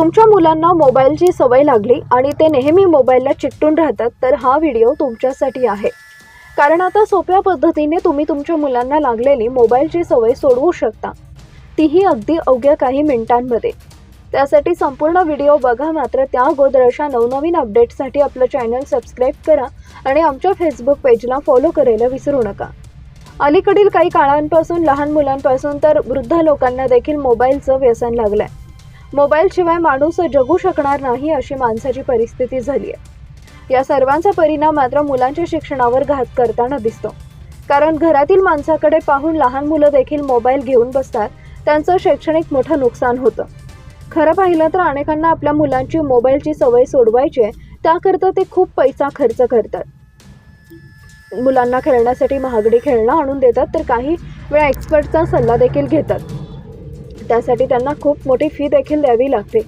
तुमच्या मुलांना मोबाईलची सवय लागली आणि ते नेहमी मोबाईलला चिकटून राहतात तर हा व्हिडिओ तुमच्यासाठी आहे. कारण आता सोप्या पद्धतीने तुम्ही तुमच्या मुलांना लागलेली मोबाईलची सवय सोडवू शकता. तीही अगदी अवघ्या काही मिनिटांमध्ये. त्यासाठी संपूर्ण व्हिडिओ बघा मात्र त्या अगोदर अशा नवनवीन अपडेट्ससाठी आपलं चॅनल सबस्क्राईब करा आणि आमच्या फेसबुक पेजला फॉलो करायला विसरू नका. अलीकडील काही काळांपासून लहान मुलांपासून तर वृद्ध लोकांना देखील मोबाईलचं व्यसन लागलं आहे मोबाईलशिवाय माणूस जगू शकणार नाही अशी माणसाची परिस्थिती झाली आहे या सर्वांचा परिणाम मात्र मुलांच्या शिक्षणावर घात करताना दिसतो. कारण घरातील माणसाकडे पाहून लहान मुलं देखील मोबाईल घेऊन बसतात त्यांचं शैक्षणिक मोठं नुकसान होतं. खरं पाहिलं तर अनेकांना आपल्या मुलांची मोबाईलची सवय सोडवायची आहे त्याकरता ते खूप पैसा खर्च करतात. मुलांना खेळण्यासाठी महागडी खेळणं आणून देतात तर काही वेळा एक्सपर्टचा सल्ला देखील घेतात. त्यासाठी त्यांना खूप मोठी फी देखील द्यावी लागते.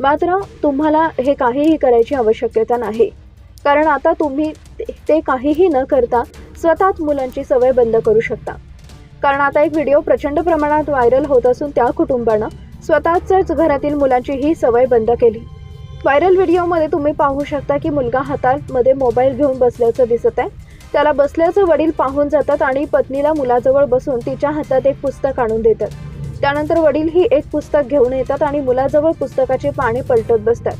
मात्र तुम्हाला हे काहीही करायची आवश्यकता नाही. कारण आता तुम्ही ते- काहीही न करता स्वतःच मुलांची सवय बंद करू शकता. कारण आता एक व्हिडिओ प्रचंड प्रमाणात व्हायरल होत असून त्या कुटुंबानं स्वतःच्याच घरातील मुलांची ही सवय बंद केली. व्हायरल व्हिडिओमध्ये तुम्ही पाहू शकता की मुलगा हातामध्ये मोबाईल घेऊन बसल्याचं दिसत आहे. त्याला बसल्याचं वडील पाहून जातात आणि पत्नीला मुलाजवळ बसून तिच्या हातात एक पुस्तक आणून देतात. त्यानंतर वडील ही एक पुस्तक घेऊन येतात आणि मुलाजवळ पुस्तकाची पाने पलटत बसतात.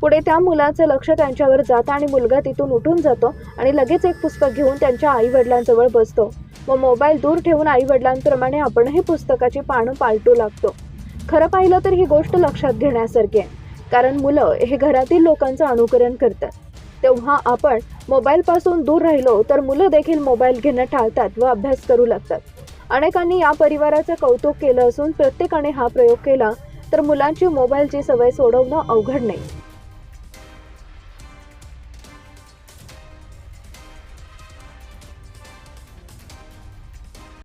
पुढे त्या मुलाचं लक्ष त्यांच्यावर जातं आणि मुलगा तिथून उठून जातो आणि लगेच एक पुस्तक घेऊन त्यांच्या आई वडिलांजवळ बसतो. व मोबाईल दूर ठेवून आई वडिलांप्रमाणे आपणही पुस्तकाची पानं पालटू लागतो. खरं पाहिलं तर ही गोष्ट लक्षात घेण्यासारखी आहे कारण मुलं हे घरातील लोकांचं अनुकरण करतात. तेव्हा आपण मोबाईलपासून दूर राहिलो तर मुलं देखील मोबाईल घेणं टाळतात व अभ्यास करू लागतात. अनेकांनी या परिवाराचं कौतुक केलं असून प्रत्येकाने हा प्रयोग केला तर मुलांची मोबाईलची सवय सोडवणं अवघड नाही.